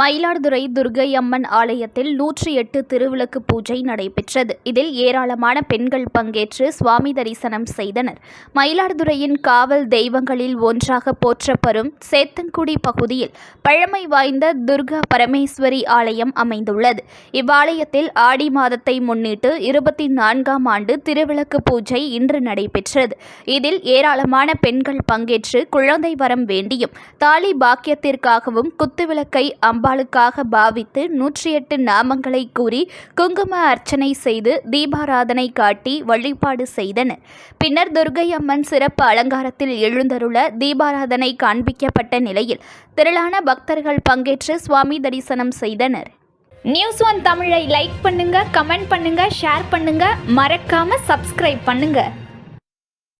மயிலாடுதுறை துர்கை அம்மன் ஆலயத்தில் நூற்றி எட்டு திருவிளக்கு பூஜை நடைபெற்றது. இதில் ஏராளமான பெண்கள் பங்கேற்று சுவாமி தரிசனம் செய்தனர். மயிலாடுதுறையின் காவல் தெய்வங்களில் ஒன்றாக போற்றப்படும் சேத்தன்குடி பகுதியில் பழமை வாய்ந்த துர்கா பரமேஸ்வரி ஆலயம் அமைந்துள்ளது. இவ்வாலயத்தில் ஆடி மாதத்தை முன்னிட்டு இருபத்தி நான்காம் ஆண்டு திருவிளக்கு பூஜை இன்று நடைபெற்றது. இதில் ஏராளமான பெண்கள் பங்கேற்று குழந்தை வரம் வேண்டியும் தாலி பாக்கியத்திற்காகவும் குத்துவிளக்கை அம்பாளுக்காக பாவித்து நூற்றி எட்டு நாமங்களை கூறி குங்கும அர்ச்சனை செய்து தீபாராதனை காட்டி வழிபாடு செய்தனர். பின்னர் துர்கை அம்மன் சிறப்பு அலங்காரத்தில் எழுந்தருள தீபாராதனை காண்பிக்கப்பட்ட நிலையில் திரளான பக்தர்கள் பங்கேற்று சுவாமி தரிசனம் செய்தனர். நியூஸ் ஒன் தமிழை லைக் பண்ணுங்க கமெண்ட் பண்ணுங்க ஷேர் பண்ணுங்க மறக்காம சப்ஸ்கிரைப் பண்ணுங்க.